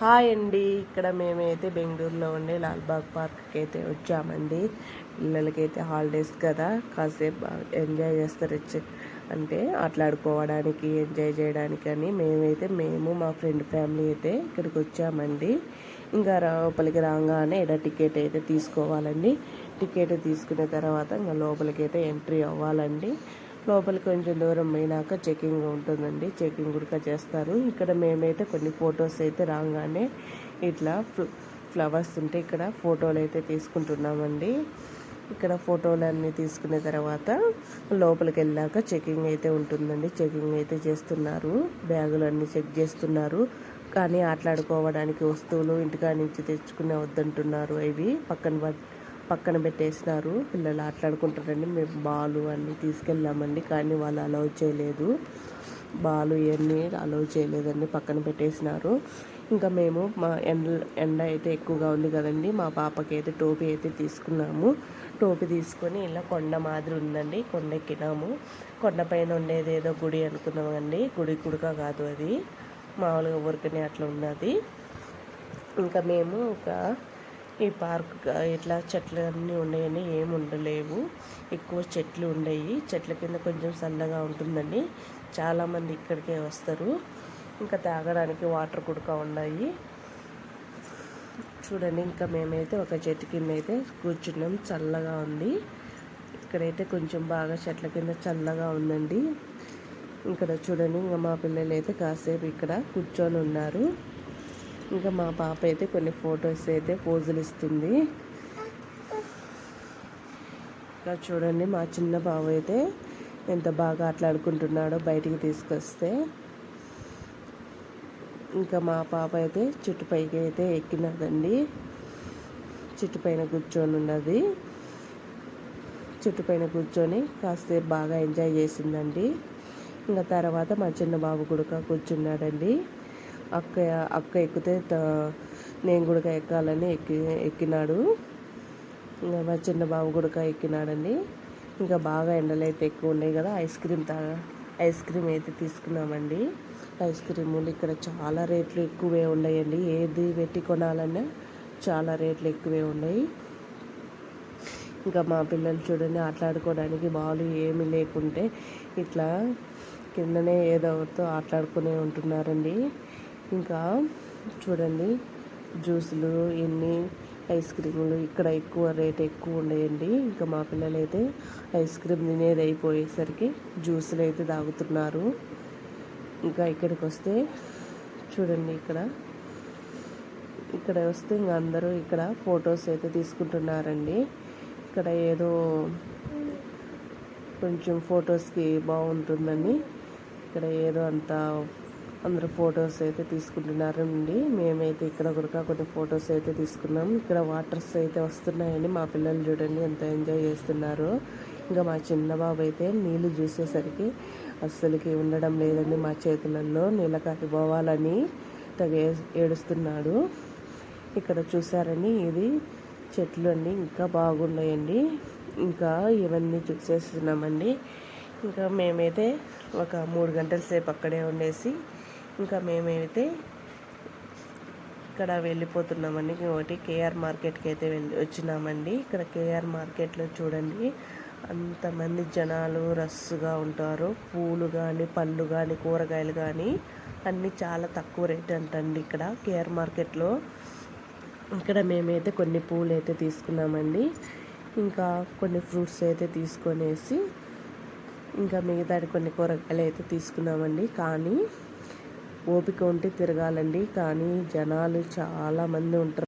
Hi అండి. ఇక్కడ మేమైతే బెంగళూరులో ఉండే లాల్బాగ్ పార్క్కి అయితే వచ్చామండి. పిల్లలకైతే హాలిడేస్ కదా. కాసేపు బాగా ఎంజాయ్ చేస్తారు అంటే ఆటలాడుకోవడానికి ఎంజాయ్ చేయడానికి అని మేమైతే మేము మా ఫ్రెండ్ ఫ్యామిలీ అయితే ఇక్కడికి వచ్చామండి. ఇంకా లోపలికి రాగానే ఇక్కడ టికెట్ అయితే తీసుకోవాలండి. టికెట్ తీసుకున్న తర్వాత ఇంకా లోపలికి అయితే ఎంట్రీ అవ్వాలండి. లోపలికి కొంచెం దూరం పోయినాక చెకింగ్ ఉంటుందండి. చెకింగ్ కూడా చేస్తారు. ఇక్కడ మేమైతే కొన్ని ఫొటోస్ అయితే రాగానే ఇట్లా ఫ్ల- ఫ్లవర్స్ ఉంటే ఇక్కడ ఫోటోలు అయితే తీసుకుంటున్నామండి. ఇక్కడ ఫోటోలు అన్నీ తీసుకున్న తర్వాత లోపలికి వెళ్ళాక చెకింగ్ అయితే ఉంటుందండి. చెకింగ్ అయితే చేస్తున్నారు. బ్యాగులు అన్నీ చెక్ చేస్తున్నారు. కానీ ఆటలాడుకోవడానికి వస్తువులు ఇంటికాడ నుంచి తెచ్చుకునే వద్దంటున్నారు ఇవి. పక్కన పక్కన పెట్టేసినారు. పిల్లలు ఆటలాడుకుంటారండి. మేము బాలు అన్నీ తీసుకెళ్ళామండి. కానీ వాళ్ళు అలౌ చేయలేదు. బాలు ఇవన్నీ అలౌ చేయలేదండి. పక్కన పెట్టేసినారు. ఇంకా మేము మా ఎండ ఎండ అయితే ఎక్కువగా ఉంది కదండి. మా పాపకి అయితే టోపీ అయితే తీసుకున్నాము. టోపీ తీసుకొని ఇలా కొండ మాదిరి ఉందండి. కొండ ఎక్కినాము. కొండపైన ఉండేది ఏదో గుడి అనుకున్నామండి. గుడి గుడిక కాదు అది. మామూలుగా ఊరికనే అట్లా ఉన్నది. ఇంకా మేము ఒక ఈ పార్క్ ఇట్లా చెట్లు అన్నీ ఉన్నాయని ఏమి ఉండలేవు. ఎక్కువ చెట్లు ఉండేవి చెట్ల కింద కొంచెం చల్లగా ఉంటుందండి చాలామంది ఇక్కడికే వస్తారు. ఇంకా తాగడానికి వాటర్ కూడా ఉన్నాయి. చూడండి ఇంకా మేమైతే ఒక చెట్టు కింద అయితే కూర్చున్నాం. చల్లగా ఉంది. ఇక్కడైతే కొంచెం బాగా చెట్ల కింద చల్లగా ఉందండి. ఇక్కడ చూడండి ఇంకా మా పిల్లలు అయితే కాసేపు ఇక్కడ కూర్చొని ఉన్నారు. ఇంకా మా పాప అయితే కొన్ని ఫొటోస్ అయితే పోజులు ఇస్తుంది. ఇంకా చూడండి మా చిన్న బాబు అయితే ఎంత బాగా ఆటలాడుకుంటున్నాడో బయటికి తీసుకొస్తే. ఇంకా మా పాప అయితే చెట్టు పైకి అయితే ఎక్కినదండి. చెట్టు పైన కూర్చొని ఉన్నది. చెట్టు పైన కూర్చొని కాసేపు బాగా ఎంజాయ్ చేసిందండి. ఇంకా తర్వాత మా చిన్న బాబు కూడా కూర్చున్నాడండి. అక్క అక్క ఎక్కితే త- నేను కూడా ఎక్కాలని ఎక్కి ఎక్కినాడు. ఇంకా మా చిన్న బాబు కూడా ఎక్కినాడండి. ఇంకా బాగా ఎండలు అయితే ఎక్కువ ఉన్నాయి కదా ఐస్ క్రీమ్ తా ఐస్ క్రీమ్ అయితే తీసుకున్నామండి. ఐస్ క్రీములు ఇక్కడ చాలా రేట్లు ఎక్కువే ఉన్నాయండి. ఏది పెట్టి కొనాలన్నా చాలా రేట్లు ఎక్కువే ఉన్నాయి. ఇంకా మా పిల్లలు చూడండి ఆటలాడుకోవడానికి బాలు ఏమీ లేకుంటే ఇట్లా కిందనే ఏదో ఒకటితో ఆటలాడుకునే ఉంటున్నారండి. ఇంకా చూడండి జ్యూసులు ఎన్ని ఐస్ క్రీములు ఇక్కడ ఎక్కువ రేట్ ఎక్కువ ఉండేయండి. ఇంకా మా పిల్లలు అయితే ఐస్ క్రీమ్ తినేది అయిపోయేసరికి జ్యూసులు అయితే తాగుతున్నారు. ఇంకా ఇక్కడికి వస్తే చూడండి ఇక్కడ. ఇక్కడ వస్తే ఇంకా అందరూ ఇక్కడ ఫొటోస్ అయితే తీసుకుంటున్నారండి. ఇక్కడ ఏదో కొంచెం ఫొటోస్కి బాగుంటుందని. ఇక్కడ ఏదో అంత అందరూ ఫొటోస్ అయితే తీసుకుంటున్నారండి. మేమైతే ఇక్కడ కూడా కొన్ని ఫొటోస్ అయితే తీసుకున్నాం. ఇక్కడ వాటర్స్ అయితే వస్తున్నాయండి. మా పిల్లలు చూడండి ఎంత ఎంజాయ్ చేస్తున్నారు. ఇంకా మా చిన్న బాబు అయితే నీళ్ళు చూసేసరికి అస్సలకి ఉండడం లేదండి మా చేతులలో నీళ్ళకాకి పోవాలని తెగ ఏడుస్తున్నాడు. ఇక్కడ చూసారని ఇది చెట్లు అండి. ఇంకా బాగున్నాయండి. ఇంకా ఇవన్నీ చూసేస్తున్నామండి. ఇంకా మేమైతే ఒక మూడు గంటల సేపు అక్కడే ఉండేసి ఇంకా మేమైతే ఇక్కడ వెళ్ళిపోతున్నామండి. ఒకటి కేఆర్ మార్కెట్కి అయితే వెళ్ళి వచ్చినామండి. ఇక్కడ కేఆర్ మార్కెట్లో చూడండి. అంతమంది జనాలు రస్సుగా ఉంటారు. పూలు కానీ పళ్ళు కానీ కూరగాయలు కానీ అన్నీ చాలా తక్కువ రేట్ అంటండి ఇక్కడ కేఆర్ మార్కెట్లో. ఇక్కడ మేమైతే కొన్ని పూలు అయితే తీసుకున్నామండి. ఇంకా కొన్ని ఫ్రూట్స్ అయితే తీసుకొనేసి ఇంకా మిగతా కొన్ని కూరగాయలు అయితే తీసుకున్నామండి. కానీ ఓపిక ఉంటే తిరగాలండి. కానీ జనాలు చాలా మంది ఉంటారు.